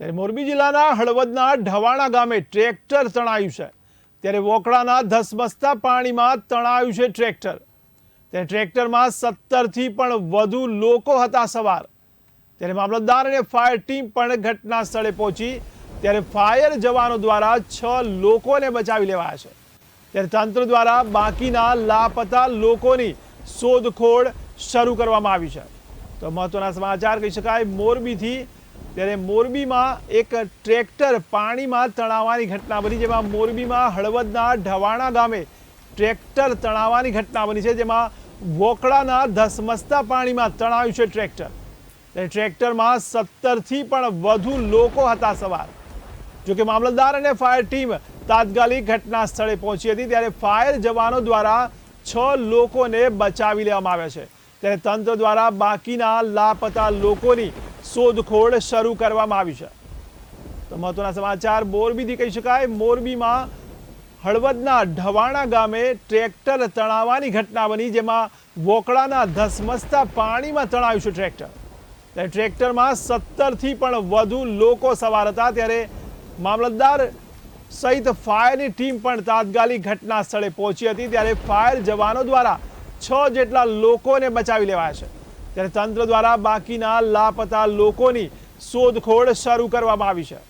ત્યારે મોરબી જિલ્લાના હળવદના ઢવાણા ગામે ટ્રેક્ટર તણાયું છે. ત્યારે વોકળાના ધસમસતા પાણીમાં તણાયું છે ટ્રેક્ટર. ત્યારે ટ્રેક્ટરમાં સત્તરથી પણ વધુ લોકો હતા સવાર ત્યારે મામલતદાર અને ફાયર ટીમ પણ ઘટના સ્થળે પહોંચી. ત્યારે ફાયર જવાનો દ્વારા છ લોકોને બચાવી લેવાયા છે. ત્યારે તંત્ર દ્વારા બાકીના લાપતા લોકોની શોધખોળ શરૂ કરવામાં આવી છે. તો મહત્વના સમાચાર કહી શકાય, મોરબીથી ત્યારે મોરબીમાં એક ટ્રેક્ટર પાણીમાં તણાવવાની ઘટના બની, જેમાં મોરબીમાં હળવદના ઢવાણા ગામે ટ્રેક્ટર તણાવવાની ઘટના બની છે, જેમાં વોકળાના ધસમસતા પાણીમાં તણાવ્યું છે ટ્રેક્ટર. ટ્રેક્ટરમાં સત્તરથી પણ વધુ લોકો હતા સવાર જોકે મામલતદાર અને ફાયર ટીમ તાત્કાલિક ઘટના સ્થળે પહોંચી હતી, ત્યારે ફાયર જવાનો દ્વારા છ લોકોને બચાવી લેવામાં આવ્યા છે. ત્યારે તંત્ર દ્વારા બાકીના લાપતા લોકોની શોધખોળ શરૂ કરવામાં આવી છે. તો મહત્વના સમાચાર, મોરબીથી કહી શકાય, મોરબીમાં હળવદના ઢવાણા ગામે ટ્રેક્ટર તણાવવાની ઘટના બની, જેમાં વોકળાના ધસમસતા પાણીમાં તણાવ્યું છે ટ્રેક્ટર. ત્યારે ટ્રેક્ટરમાં સત્તરથી પણ વધુ લોકો સવાર હતા. ત્યારે મામલતદાર સહિત ફાયરની ટીમ પણ તાત્કાલિક ઘટના સ્થળે પહોંચી હતી. ત્યારે ફાયર જવાનો દ્વારા છ જેટલા લોકોને બચાવી લેવાયા છે. ત્યારે તંત્ર દ્વારા બાકીના લાપતા લોકોની શોધખોળ શરૂ કરવામાં આવી છે.